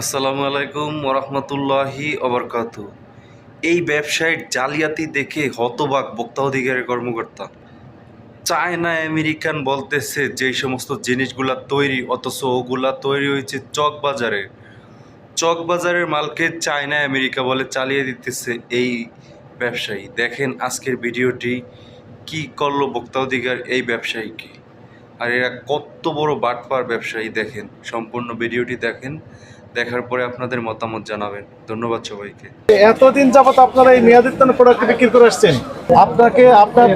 আসসালামু আলাইকুম ওরহমতুল্লাহি অবরকাত এই ব্যবসায়ের জালিয়াতি দেখে হতবাক বক্তা অধিকারের কর্মকর্তা। চায়না আমেরিকান বলতেছে যেই সমস্ত জিনিসগুলা তৈরি, অথচ ওগুলা তৈরি হয়েছে চক বাজারে চক বাজারের মালকে চায়না আমেরিকা বলে চালিয়ে দিতেছে এই ব্যবসায়ী। দেখেন আজকের ভিডিওটি কি করল বক্তা অধিকার এই ব্যবসায়ীকে। আর এরা কত বড় বাটপার ব্যবসায়ী দেখেন সম্পূর্ণ ভিডিওটি দেখেন দেখার পরে আপনাদের মতামত জানাবেন। ধন্যবাদ সবাইকে। এতদিন যাবত আপনারা এই মেয়াদিত্তন প্রোডাক্ট বিক্রি করে আসছেন। আপনাকে আপনার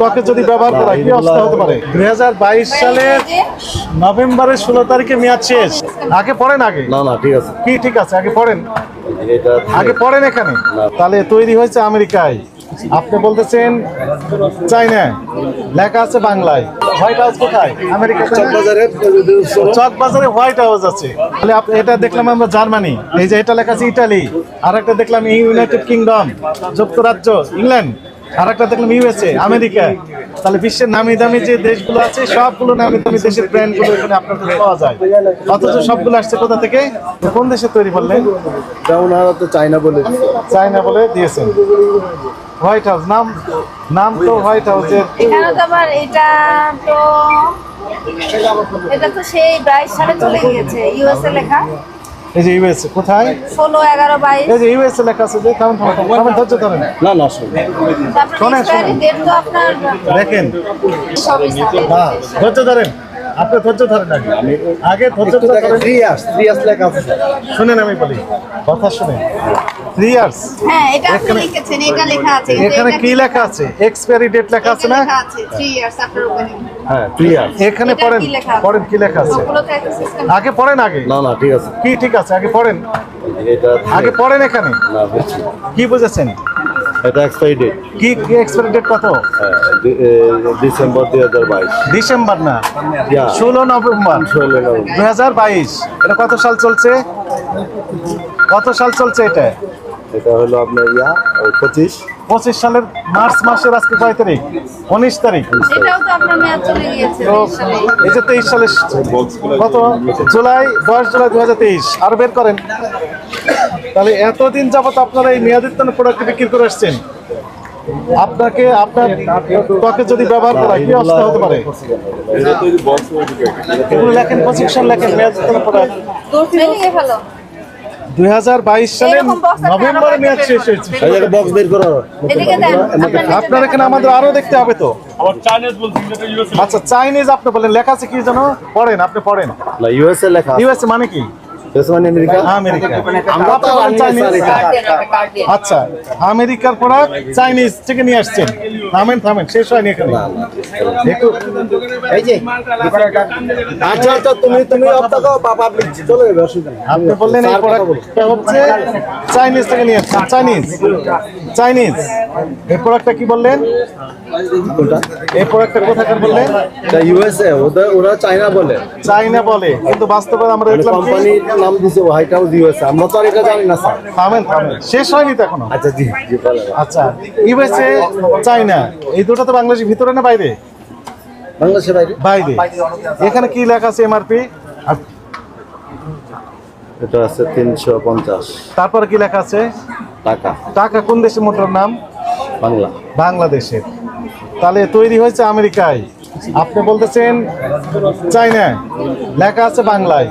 ত্বকে যদি ব্যবহার করা কি অবস্থা হতে পারে? দুই হাজার বাইশ সালের নভেম্বরের ষোলো তারিখে মেয়াদ শেষ। আগে পড়েন আগে? না না ঠিক আছে। কি ঠিক আছে? আগে পড়েন? এটা আগে পড়েন এখানে? তাহলে তৈরি হয়েছে আমেরিকায়। আপনি বলতেছেন চাইনা লেখা আছে বাংলায়। হোয়াইট হাউস কোথায়? আমেরিকা চক বাজারে হোয়াইট হাউস আছে। তাহলে এটা দেখলাম আমরা জার্মানি। এই যে এটা লেখা আছে ইটালি। আর একটা দেখলাম ইউনাইটেড কিংডম যুক্তরাজ্য ইংল্যান্ড। আর একটা দেখলাম ইউএসএ আমেরিকা। তাহলে বিশ্বের নামি দামি যে দেশগুলো আছে সবগুলো নামি দামি দেশের ব্র্যান্ডগুলো এখানে আপনার পাওয়া যায়। অথচ সবগুলো আসছে কোথা থেকে? কোন দেশে তৈরি করলেন? ওনারা তো চাইনা বলে। চায়না বলে দিয়েছেন। হোয়াইট হাউস নাম নাম তো হোয়াইট হাউসের এখানে তো আবার এটা তো এটা তো সেই বাইশ সালে চলে গিয়েছে ইউএসএ লেখা। এই যে ইউএসএ কোথায়? ষোলো এগারো বাইশ। এই যে ইউএসএ লেখা আছে যে থামেন, থামেন ধৈর্য ধরেন। না না শুনুন শোনেন। ডেট তো আপনার দেখেন। না ধৈর্য ধরেন। আপনি ধৈর্য ধরেন আগে। আগে ধৈর্য ধরেন। থ্রি ইয়ার্স থ্রি ইয়ার্স লেখা আছে শুনেন আমি বলি। কথা শুনেন। থ্রি ইয়ার্স হ্যাঁ এটা আপনি এখানে- লিখেছেন এটা লেখা আছে এখানে কি লেখা আছে? এক্সপায়ারি ডেট লেখা আছে না? লেখা আছে ইয়ার্স হ্যাঁ ইয়ার্স এখানে পড়েন? পড়েন কি লেখা আছে? আগে পড়েন আগে? না না ঠিক আছে। কি ঠিক আছে? আগে পড়েন। এটা আগে পড়েন এখানে? না কি বুঝেছেন? এটা এক্সপায়ারি ডেট কি কি এক্সপায়ারি ডেট কত? ডিসেম্বর দুই হাজার বাইশ। ডিসেম্বর না. ষোলো নভেম্বর। ষোলো নভেম্বর। দুই হাজার বাইশ। এটা কত সাল চলছে? কত সাল চলছে এটা? এটা হলো আপনার ইয়া ওই পঁচিশ। পঁচিশ সালের মার্চ মাসের আজকে কয় তারিখ? উনিশ তারিখ। তো এই যে তেইশ সালের কত জুলাই দশ জুলাই দু হাজার তেইশ আর বের করেন। তাহলে এতদিন যাবত আপনারা এই মেয়াদিত্তন প্রোডাক্ট বিক্রি করে আসছেন। আপনাকে আপনার ত্বকে যদি ব্যবহার করা হয়, কি অবস্থা হতে পারে? এগুলো লেখেন প্রসিকশন লেখেন মেয়াদিত্তন প্রোডাক্ট দুই হাজার বাইশ সালে এরকম নভেম্বরে মেয়াদ শেষ হয়েছে। বক্স বের করো। আপনার এখানে আমাদের আরও দেখতে হবে তো। আচ্ছা চাইনিজ আপনি বলেন লেখা আছে কি যেন? পড়েন আপনি পড়েন। না ইউএসএ লেখা ইউএসএ মানে কি? মানে আমেরিকা? আমেরিকা। আমরা তো চাইনিজ। আমেরিকা। দেন, কার্ড দেন। আচ্ছা আমেরিকার প্রোডাক্ট চাইনিজ থেকে নিয়ে আসছেন। থামেন থামেন শেষ হয়নি এখানে। একটু এই যে আচ্ছা আচ্ছা তুমি তুমি আপনাকে পাবলিক চলে যাবে অসুবিধা নেই। আপনি বললেন এই। প্রোডাক্টটা হচ্ছে চাইনিজ থেকে নিয়ে আসছেন চাইনিজ চাইনিজ। এই প্রোডাক্টটা কি বললেন? এই প্রোডাক্টটা কোথাকার বললেন? ইউএসএ ওরা চায়না বলে। চাইনা বলে কিন্তু বাস্তবে আমরা দেখলাম কোম্পানির নাম দিছে হোয়াইট হাউস ইউএসএ আমরা তো আর এটা জানি না স্যার। থামেন থামেন। শেষ হয়নি তো এখনও? আচ্ছা জি জি আচ্ছা ইউএসএ চাইনা এই দুটো তো বাংলাদেশের ভিতরে না বাইরে? বাংলাদেশের বাইরে। বাইরে। এখানে কি লেখা আছে এমআরপি? এটা আছে তিনশো পঞ্চাশ। তারপরে কি লেখা আছে? টাকা। টাকা কোন দেশের মুদ্রার নাম? বাংলা। বাংলাদেশের। তাহলে তৈরি হয়েছে আমেরিকায়। আপনি বলতেছেন চাইনা লেখা আছে বাংলায়।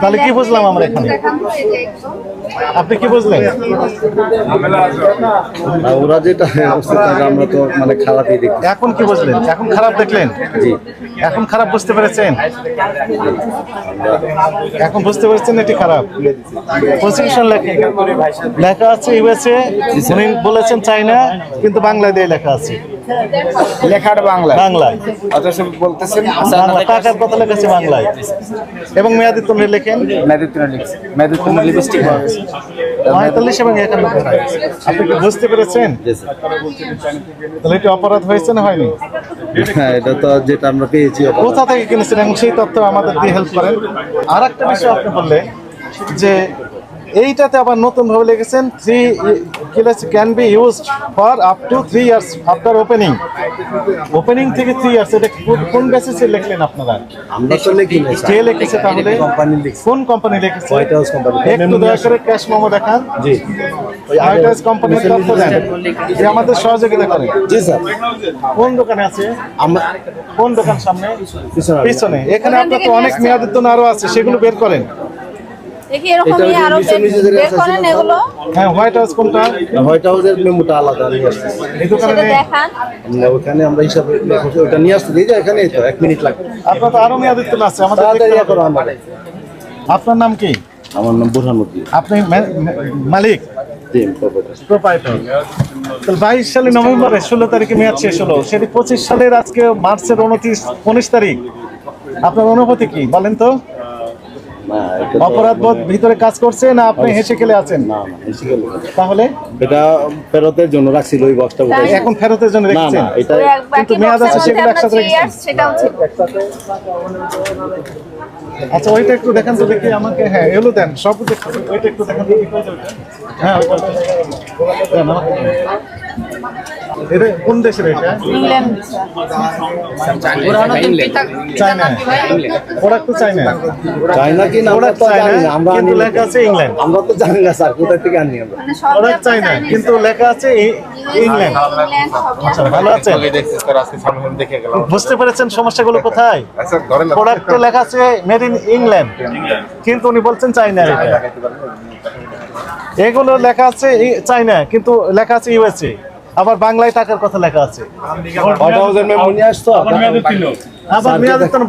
তাহলে কি বুঝলাম আমরা এখানে। আপনি কি বুঝলেন? ওরা যেটা আমরা তো মানে খারাপই দেখি। এখন কি বুঝলেন? এখন খারাপ দেখলেন? জি। এখন খারাপ বুঝতে পেরেছেন? এখন বুঝতে পেরেছেন এটি খারাপ? প্রসিকিউশন লেখা লেখা আছে ইউএসএ। উনি বলেছেন চাইনা কিন্তু বাংলায় দিয়ে লেখা আছে। লেখাটা বাংলা বাংলায়। অথচ বলতেছেন বাংলা টাকার কথা লেখা আছে বাংলায়? এবং মেয়াদি তুমি লেখেন? মেদুত্তর লিখছে। মেদুত্তর লিপস্টিক পঁয়তাল্লিশ এবং একান্ন আপনি কি বুঝতে পেরেছেন। তাহলে এটি অপরাধ হয়েছে না হয়নি? হ্যাঁ এটা তো যেটা আমরা পেয়েছি কোথা থেকে কিনেছেন? এবং সেই তথ্য আমাদের দিয়ে হেল্প করেন। আর একটা বিষয় আপনি বললেন যে এইটাতে আবার নতুন ভাবে লিখেছেন three class can be used for up to three years after opening opening থেকে থ্রি ইয়ার্স এটা কোন- কোন বেসিসে লিখলেন আপনারা? আমরা তো লিখি না কে লিখেছে তাহলে? কোম্পানি লিখছে। কোন কোম্পানি লিখেছে? হোয়াইট হাউস কোম্পানি একটু দয়া করে ক্যাশ মোমো দেখান। জি। হোয়াইট হাউস তথ্য দেন। যে আমাদের সহযোগিতা করে। জি স্যার কোন দোকানে আছে? আমরা কোন দোকান সামনে? পিছনে। পিছনে। এখানে আপনার তো অনেক মেয়াদের জন্য আরও আছে সেগুলো বের করেন। দেখি এরকম এটা ওই যে আরও বের করেন এগুলো। হ্যাঁ হোয়াইট হাউস কোনটা? হোয়াইট হাউসের মেমোটা আলাদা নিয়ে আসছি। সেটা দেখান। ওখানে আমরা হিসাবে ওটা নিয়ে আসতে দিই এখানেই তো এক মিনিট লাগবে। আপনার তো আরও মেয়াদের আছে আমাদের তাড়াতাড়ি করো। আপনার নাম কি? আমার নাম বুরহানুদ্দিন আপনি মালিক? বাইশ সালে নভেম্বরে ষোলো তারিখে মেয়াদ শেষ হলো সেটি পঁচিশ সালের আজকে মার্চের উনত্রিশ উনিশ তারিখ। আপনার অনুভূতি কি বলেন তো? না অপরাধ বোধ ভিতরে কাজ করছে না আপনি হেসে খেলে আছেন? না তাহলে? এটা ফেরতের জন্য রাখছিল ওই বক্সটা এখন ফেরতের জন্য রেখেছেন না এটা কিন্তু মেয়াদ আছে সেগুলো একসাথে রেখেছেন। সেটাও ছিল। আচ্ছা ওইটা একটু দেখান তো দেখি আমাকে। হ্যাঁ এগুলো দেন সব ওইটা একটু দেখান তো। হ্যাঁ ওইটা। দেন আমাকে দেন। এটা কোন দেশের এটা? ইংল্যান্ড। চায়না প্রোডাক্ট তো চায়না চায়না কি না আমরা চায়না আমরা কিন্তু লেখা আছে ইংল্যান্ড আমরা তো জানি না স্যার কোথা থেকে আনি আমরা? মানে চায়না কিন্তু লেখা আছে ইংল্যান্ড ইংল্যান্ড আচ্ছা ভালো বুঝতে পেরেছেন সমস্যাগুলো কোথায়? প্রোডাক্ট তো লেখা আছে মেড ইন ইংল্যান্ড কিন্তু উনি বলছেন চায়না এগুলো লেখা আছে চায়না কিন্তু লেখা আছে ইউএসএ আবার বাংলায় টাকার কথা লেখা আছে।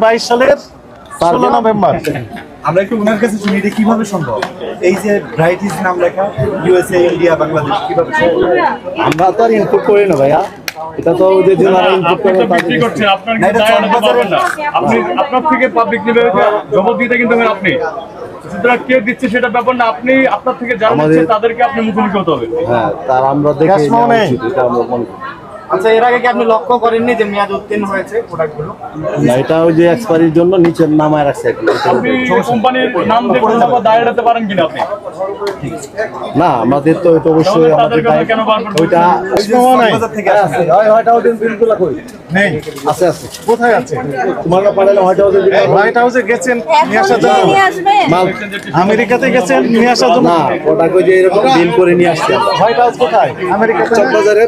বাইশ সালের ষোলো নভেম্বর। আমরা একটু ওনার কাছে শুনি এটা কীভাবে সম্ভব? এই যে ব্রাইটিস নাম লেখা ইউএসএ ইন্ডিয়া বাংলাদেশ কীভাবে সম্ভব? আমরা তো আর ইনপুট করি না ভাইয়া। এটা তো ওদের জন্য ইনপুট করে আপনি বিক্রি করছেন আপনার না, কিন্তু আপনি আপনার থেকে পাবলিক নেবে জবাব দিতে কিন্তু আপনি সুতরাং কে দিচ্ছে সেটা ব্যাপার না আপনি আপনার থেকে যারা তাদেরকে আপনি মুখোমুখি হতে হবে। হ্যাঁ তার আমরা দেখে এটা আমরা মনে করি। আচ্ছা এর আগে কি আপনি লক্ষ্য করেননি যে মেয়াদ উত্তীর্ণ হয়েছে প্রোডাক্টগুলো না এটা ওই যে এক্সপায়ারির জন্য নিচে নামায় রাখছে আপনি কোম্পানির নাম দিয়ে কোনো ব্যাপার পারেন কিনা আপনি? না আমাদের তো এটা অবশ্যই আমাদের তাদের কথা দায়িত্ব। কেন বারবার ওইটা বাজার থেকে আছে। হয় হোয়াইট হাউসের বিলগুলো কই? নেই। আছে আছে। কোথায় আছে? তোমার না পাঠালে হোয়াইট হাউসের বিল হোয়াইট হাউসে গেছেন নিয়ে আসার জন্য? মাল। আমেরিকাতে গেছেন নিয়ে আসার জন্য? না ওটা কই যে এরকম বিল করে নিয়ে আসছে। হোয়াইট হাউস কোথায়? আমেরিকাতে? চকবাজারে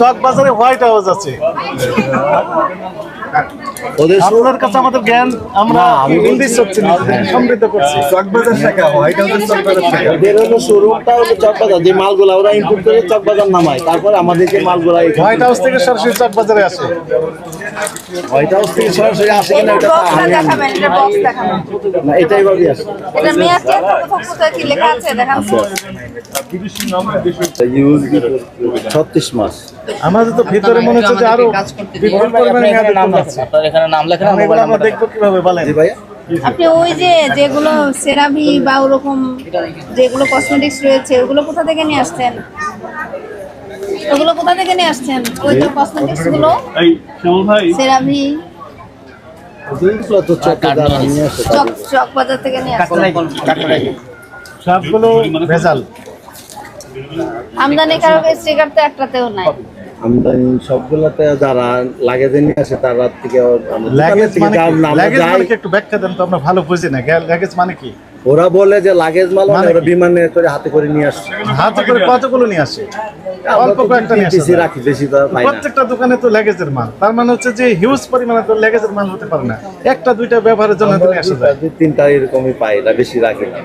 চক বাজারে হোয়াইট হাউস আছে। ওদের আপনার কাছে আমাদের জ্ঞান আমরা ইংলিশ হচ্ছে সমৃদ্ধ করছি। চকবাজার শাখা হোয়াইট হাউসের চকবাজার শাখা। এদের হলো শোরুমটা হলো চকবাজার যে মালগুলা ওরা ইনপুট করে চকবাজার নামায়। তারপরে আমাদের যে মালগুলা হোয়াইট হাউস থেকে সরাসরি চক বাজারে আসে। হোয়াইট হাউস থেকে সরাসরি আসে কিনা এটা। দেখাবেন এটা বক্স দেখাবেন। না এটাই ভাবি আসে। এটা মেয়াদ কি লেখা আছে দেখান। ছত্রিশ মাস। আমাদের তো ভিতরে মনে হচ্ছে যে আরও বিপুল পরিমাণে আছে। আপনার এখানে নাম এগুলো আমরা দেখব কীভাবে বলেন। জি ভাইয়া। আপনি ওই যে যেগুলো সেরাভি বা ওরকম যেগুলো কসমেটিক্স রয়েছে ওগুলো কোথা থেকে নিয়ে আসছেন? ওগুলো কোথা থেকে নিয়ে আসছেন? ওই তো কসমেটিক্সগুলো? এই শ্যামল ভাই। সেরাভি। চক চক বাজার থেকে নিয়ে আসছেন। সবগুলো ভেজাল। আমদানিকারক স্টিকার তো একটাতেও নাই। আমদানি সবগুলাতে যারা লাগেজে নিয়ে আসে তারা থেকে আমরা মানে মানে একটু ব্যাখ্যা দেন তো আমরা ভালো বুঝি না। লাগেজ মানে কি? ওরা বলে যে লাগেজ মাল মানে ওরা বিমানে করে হাতে করে নিয়ে আসছে হাতে করে কতগুলো নিয়ে আসে? আমরা অল্প তো কয়েকটা নিয়ে আসে। রাখি বেশি তো প্রত্যেকটা দোকানে তো লেগেজের মাল। তার মানে হচ্ছে যে হিউজ পরিমাণে তো লেগেজের মাল হতে পারে না। একটা দুইটা ব্যবহারের জন্য নিয়ে আসা দুই তিনটা এরকমই পাই এটা বেশি রাখি না।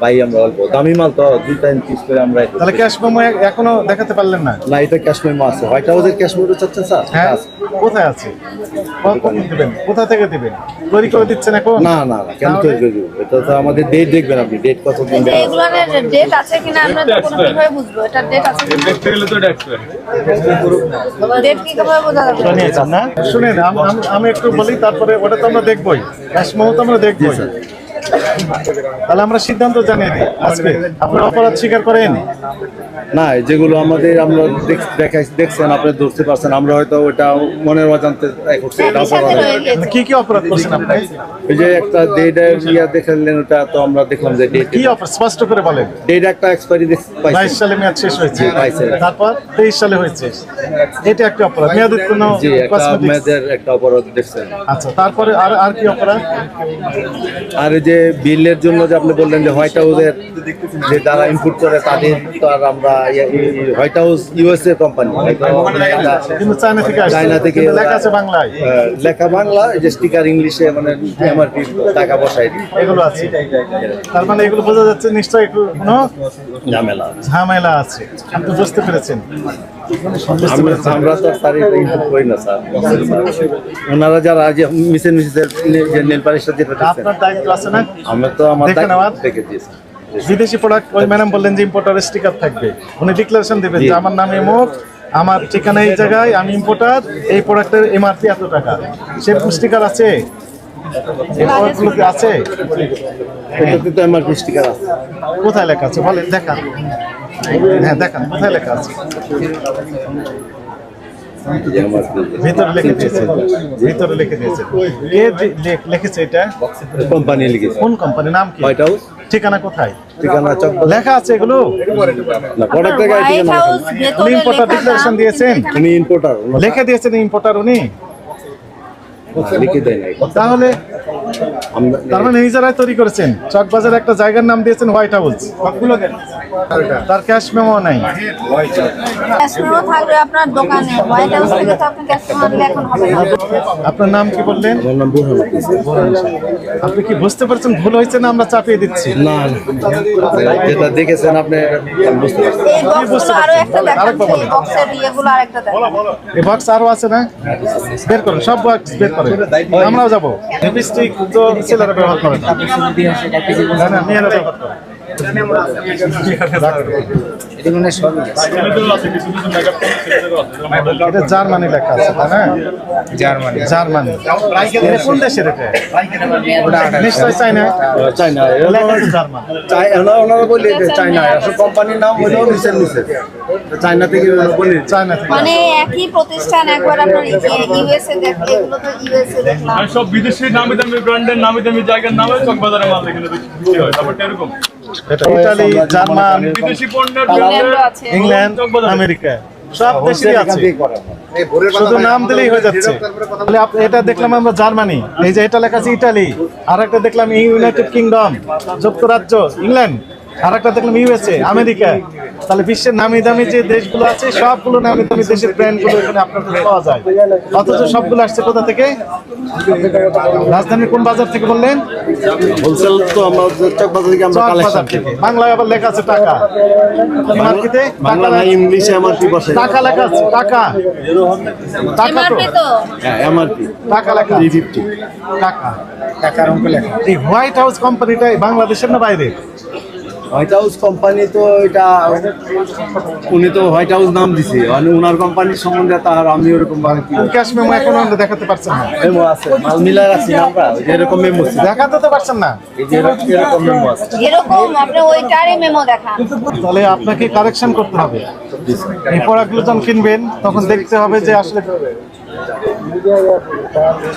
পাই আমরা অল্প। দামি মাল তো দুই তিন পিস করে আমরা তাহলে ক্যাশ মোমো এখনও দেখাতে পারলেন না? না এটা ক্যাশমেমো আছে। হোয়াইট হাউসের ক্যাশমেমো চাচ্ছেন স্যার? হ্যাঁ। কোথায় আছে? কখন দিবেন? কোথা থেকে দিবেন? তৈরি করে দিচ্ছেন এখন? না না না কেন তৈরি করে দেবো? এটা তো আমাদের ডেট দেখবেন আপনি ডেট কত দিন এগুলোর ডেট আছে কিনা আমরা তো কোনো কীভাবে বুঝব। এটা ডেট আছে দেখতে গেলে তো expert। ডেট কি কীভাবে বোঝা যাবে? ওটা না শুনেন আম- আম- আমি একটু বলি তারপরে ওটা তো আমরা দেখবই। ক্যাশ মোমো তো আমরা দেখবই। তাহলে আমরা সিদ্ধান্ত জানিয়ে দিই। আজকে আপনার অপরাধ স্বীকার করেন? না যেগুলো আমাদের আমরা দেখাই- দেখছেন আপনি ধরতে পারছেন আমরা হয়তো ওটা মনের অজান্তে করছি অপরাধ। রয়ে গেছে কি কি অপরাধ করছেন আপনি ওই যে একটা ডেট ইয়া দেখালেন ওটা তো আমরা দেখলাম যে ডেট কি অপরাধ? স্পষ্ট করে বলেন। ডেট একটা এক্সপায়ারি বাইশ সালে মেয়াদ শেষ হয়েছে। তারপর তেইশ সালে হয়েছে। এটা একটা অপরাধ। মেয়াদ একটা cosmetics। একটা অপরাধ দেখছেন। আচ্ছা তারপরে আর আর কি অপরাধ? আর যে বিলের জন্য যে আপনি বললেন যে হোয়াইট হাউসের যে যারা ইনপুট করে তাদের তো আর আমরা White House USA company China থেকে লেখা আছে বাংলায়। লেখা বাংলা যে স্টিকার ইংলিশে মানে এমআরপি টাকা বসাই এগুলো আছে। তার মানে এগুলো বোঝা যাচ্ছে নিশ্চয়ই একটু কোনো ঝামেলা ঝামেলা আছে। আপনি বুঝতে পেরেছেন। আমরা পেরেছেন আমরা তো ইনপুট করি না স্যার। ওনারা যারা যে মিসেন মিসেসের যে নেল পালিশটা যেটা আপনার দায়িত্ব আছে না? আমরা তো আমার দেখে দেখে দিয়েছি বিদেশি প্রোডাক্ট ওই ম্যাডাম বললেন যে ইম্পোর্টার স্টিকার থাকবে। উনি ডিক্লারেশন দেবেন যে আমার নাম এমক আমার ঠিকানা এই জায়গায় আমি ইম্পোর্টার এই প্রোডাক্টের এমআরপি এত টাকা। সেরকম স্টিকার আছে? এই আছে? তো এমআরপি আছে। কোথায় লেখা আছে? বলেন দেখান। হ্যাঁ দেখান কোথায় লেখা আছে? ভিতরে লিখে দিয়েছে। ভিতরে লিখে দিয়েছে। কে লিখেছে এটা? কোম্পানি লিখেছে। কোন কোম্পানি? নাম কি? White House. ঠিকানা কোথায়? ঠিকানা চক লেখা আছে এগুলো? না প্রোডাক্ট থেকে ঠিকানা উনি ইম্পোর্টার ডিক্লারেশন দিয়েছেন? উনি ইম্পোর্টার লিখে দিয়েছেন ইম্পোর্টার উনি? লিখে দেয় নাই। তাহলে তার মানে নিজেরাই তৈরি করেছেন। চকবাজার একটা জায়গার নাম দিয়েছেন হোয়াইট হাউস তার ক্যাশ মেমো নাই। আপনার দোকানে। হোয়াইট হাউস থেকে তো আপনি ক্যাশমেমো আনলে এখন হবে না। আপনার নাম কি বললেন। আপনি কি বুঝতে পারছেন ভুল হয়েছে না আমরা চাপিয়ে দিচ্ছি? না যেটা দেখেছেন আপনি বুঝতে পারছি। আরও একটা দেখান সেই বক্সের ইয়েগুলো আরেকটা দেখান এই বক্স আরও আছে না? বের করুন সব বক্স বের করেন। আমরাও যাব। লিপস্টিক তো ছেলেরা ব্যবহার করে না, মেয়েরা ব্যবহার করে এটা জার্মানি লেখা আছে তাই না? জার্মানি। জার্মানি। কোন দেশের এটা? নিশ্চয় চাইনা। চাইনা। ওনারা বলে চাইনা। কোম্পানির নাম হলো মিসেল মিসেল চাইনা থেকে বলে চায়না থেকে। মানে একই প্রতিষ্ঠান একবার আপনার ইউএসএ দেখ এগুলো তো ইউএসএ দেখলাম সব বিদেশি নামি দামি ব্র্যান্ডের নামি দামি জায়গার নামে চকবাজারে মাল হয়। ব্যাপারটা এরকম। ইটালি জার্মান ইংল্যান্ড আমেরিকা সব দেশেরই আছে। শুধু নাম দিলেই হয়ে যাচ্ছে। তাহলে এটা দেখলাম আমরা জার্মানি। এই যে এটা লেখা আছে ইটালি আর একটা দেখলাম ইউনাইটেড কিংডম যুক্তরাজ্য ইংল্যান্ড। আর একটা দেখলাম ইউএসএ আমেরিকা। তাহলে বিশ্বের নামি দামি যে দেশগুলো আছে সবগুলো নামি দামি দেশের ব্র্যান্ডগুলো এখানে আপনার পাওয়া যায়। অথচ সবগুলো আসছে কোথা থেকে? রাজধানীর কোন বাজার থেকে বললেন? হোলসেল তো আমরা চক বাজার থেকে আমরা কালেকশন থেকে। বাংলায় আবার লেখা আছে টাকা। মার্কেটে বাংলা না ইংলিশে এমআরপি বসে। টাকা লেখা আছে টাকা। টাকা তো? হ্যাঁ এমআরপি টাকা লেখা থ্রি আছে। ফিফটি টাকা। টাকার অঙ্ক লেখা। এই হোয়াইট হাউস কোম্পানিটা বাংলাদেশের না বাইরে? হোয়াইট হাউস কোম্পানি তো এটা উনি তো হোয়াইট হাউস নাম দিছে। মানে ওনার কোম্পানির সম্বন্ধে তার আমি ওরকম ভাবে কি ক্যাশ মেমো এখন আমরা দেখাতে পারছেন না। মেমো আছে মাল মিলাই রাখছি না আমরা। যে এরকম মেমো আছে। দেখাতে তো পারছেন না। এই যে এরকম মেমো আছে। এরকম আপনি ওইটারই মেমো দেখান। তাহলে আপনাকে কারেকশন করতে হবে। এই প্রোডাক্টগুলো যখন কিনবেন তখন দেখতে হবে যে আসলে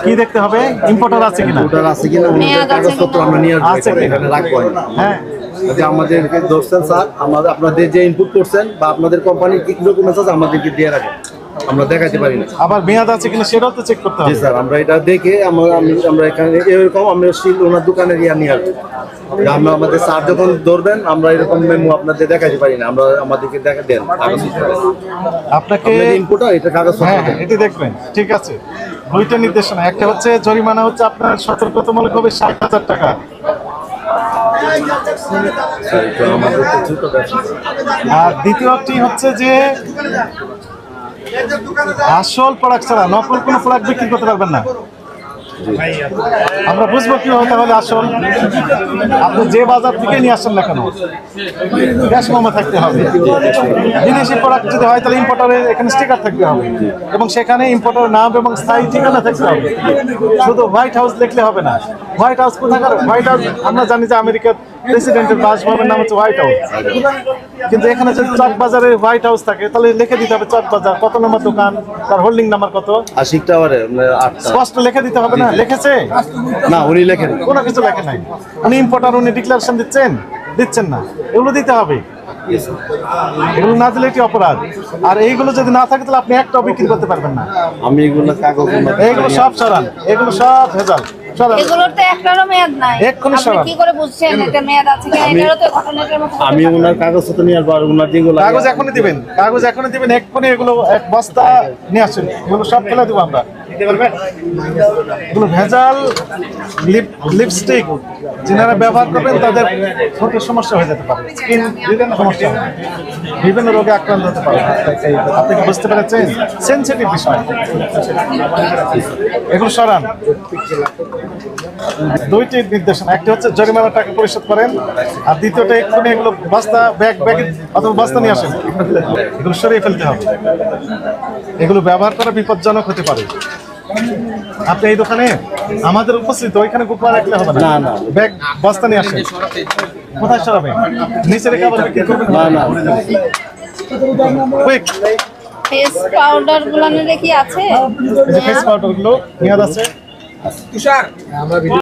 কি দেখতে হবে? ইম্পোর্টার আছে কিনা? ওটার আছে কিনা? আছে কাগজপত্র কিনা? আমরা নিয়ে আছে এখানে, কিনা? রাখব। হ্যাঁ। যে আমাদের ধরছেন স্যার আমাদের আপনাদের যে ইনপুট করছেন বা আপনাদের কোম্পানির কি ডকুমেন্টস আছে আমাদেরকে দিয়ে রাখেন আমরা দেখাতে পারি না। আবার মেয়াদ আছে কিনা সেটাও তো চেক করতে হবে। স্যার আমরা এটা দেখে আমরা আমরা এখানে এরকম আমরা শিল ওনার দোকানে ইয়া নিয়ে আসব। আমরা আমাদের স্যার যখন ধরবেন আমরা এরকম মেমো আপনাদের দেখাতে পারি না আমরা আমাদেরকে দেখা দেন আপনাকে ইনপুটার এটা কাগজ হ্যাঁ হ্যাঁ এটি দেখবেন ঠিক আছে। দুইটা নির্দেশনা একটা হচ্ছে জরিমানা হচ্ছে আপনার সতর্কতামূলক হবে ষাট হাজার টাকা আমাদের তো ছোট ব্যবসা আর দ্বিতীয়টি হচ্ছে যে আসল প্রোডাক্ট ছাড়া নকল কোনো প্রোডাক্ট বিক্রি করতে পারবেন না। আমরা বুঝব কীভাবে তাহলে আসল আপনি যে বাজার থেকে নিয়ে আসছেন না কেন? গ্যাস মামা থাকতে হবে। বিদেশি প্রোডাক্ট যদি হয় তাহলে ইম্পোর্টারের এখানে স্টিকার থাকতে হবে। এবং সেখানে ইম্পোর্টার নাম এবং স্থায়ী ঠিকানা থাকতে হবে। শুধু হোয়াইট হাউস দেখলে হবে না। হোয়াইট হাউস কোথাকার? হোয়াইট হাউস আমরা জানি যে আমেরিকার প্রেসিডেন্টের বাসভবনের নাম হচ্ছে হোয়াইট হাউস কিন্তু এখানে যদি চক বাজারে হোয়াইট হাউস থাকে তাহলে লিখে দিতে হবে চক বাজার কত নম্বর দোকান? তার হোল্ডিং নাম্বার কত? আশিক টাওয়ারে আপনার স্পষ্ট লিখে দিতে হবে না? লিখেছে? না উনি লেখেন কোনো কিছু লেখে নাই। উনি ইম্পোর্টার উনি ডিক্লারেশন দিচ্ছেন? দিচ্ছেন না। এগুলো দিতে হবে। এগুলো না দিলে এটি অপরাধ। আর এইগুলো যদি না থাকে তাহলে আপনি একটাও বিক্রি করতে পারবেন না। আমি এগুলো কাগজ এইগুলো সব সরান। এগুলো সব ভেজাল। আমি ওনার কাগজ নিয়ে আসব আর ওনার যেগুলো কাগজ এখনই দিবেন। কাগজ এখনই দিবেন। এক্ষুনি এগুলো এক বস্তা নিয়ে আসেন। এগুলো সব ফেলে দেবো আমরা। এগুলো ভেজাল লিপ লিপস্টিক যিনারা ব্যবহার করবেন, তাদের ঠোঁটের সমস্যা হয়ে যেতে পারে। স্কিন বিভিন্ন সমস্যা। বিভিন্ন রোগে আক্রান্ত হতে পারে। আপনি কি বুঝতে পেরেছেন? সেন্সিটিভ বিষয়। এগুলো সরান। দুইটি নির্দেশনা। একটি হচ্ছে জরিমানা টাকা পরিশোধ করেন, আর দ্বিতীয়টা এক্ষুনি এগুলো বস্তা, ব্যাগ ব্যাগ অথবা বস্তা নিয়ে আসেন। এগুলো সরিয়ে ফেলতে হবে। এগুলো ব্যবহার করা বিপজ্জনক হতে পারে। আপনি এই দোকানে? আমাদের উপস্থিত ওইখানে গোপা রাখলে হবে না। না, না। ব্যাগ বস্তা নিয়ে আসেন। কোথায় সরাবে? নিচে রেখে আবার বিক্রি করবেন? না না। কুইক ফেস পাউডারগুলো কি আছে? ফেস পাউডারগুলো নিয়ে আছে